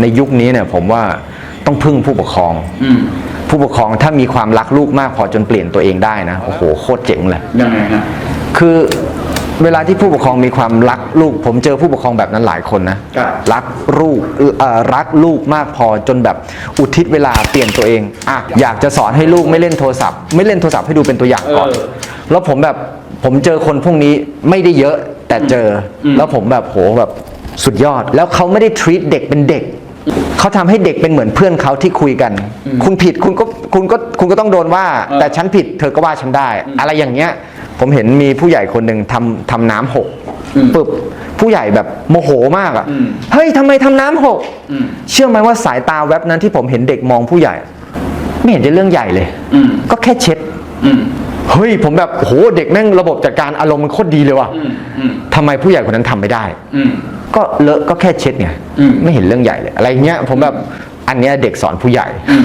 ในยุคนี้เนี่ยผมว่าต้องพึ่งผู้ปกครอง อืมผู้ปกครองถ้ามีความรักลูกมากพอจนเปลี่ยนตัวเองได้นะโอ้โหโคตรเจ๋งเลย ยังไงฮะคือเวลาที่ผู้ปกครองมีความรักลูก ผมเจอผู้ปกครองแบบนั้นหลายคนนะครับรักลูกเอ่อรักลูกมากพอจนแบบอุทิศเวลาเปลี่ยนตัวเองอะอยากจะสอนให้ลูกไม่เล่นโทรศัพท์ ไม่เล่นโทรศัพท์ให้ดูเป็นตัวอย่างก่อนเออแล้วผมแบบผมเจอคนพวกนี้ไม่ได้เยอะแต่เจออมแล้วผมแบบโหแบบสุดยอด แล้วเขาไม่ได้ treat เด็กเป็นเด็ก เขาทำให้เด็กเป็นเหมือนเพื่อนเขาที่คุยกัน คุณผิดคุณก็คุณก็คุณก็ต้องโดนว่าเออแต่ฉันผิดเธอก็ว่าฉันได้ อะไรอย่างเงี้ย ผมเห็นมีผู้ใหญ่คนหนึ่งทำทำน้ำหกอืมปึ๊บผู้ใหญ่แบบโมโหมากอะอืมเฮ้ยทำไมทำน้ำหกอืมเชื่อไหมว่าสายตาแวบนั้นที่ผมเห็นเด็กมองผู้ใหญ่ ไม่เห็นจะเรื่องใหญ่เลยอืมก็แค่เช็ดอืมเฮ้ยผมแบบโหเด็กแม่งระบบจัดการอารมณ์มันโคตรดีเลยว่ะอืมอืมทำไมผู้ใหญ่คนนั้นทำไม่ได้อืม ก็เลอะก็แค่เช็ดไงอืมไม่เห็นเรื่องใหญ่เลยอะไรเงี้ยผมแบบอันเนี้ยเด็กสอนผู้ใหญ่อืม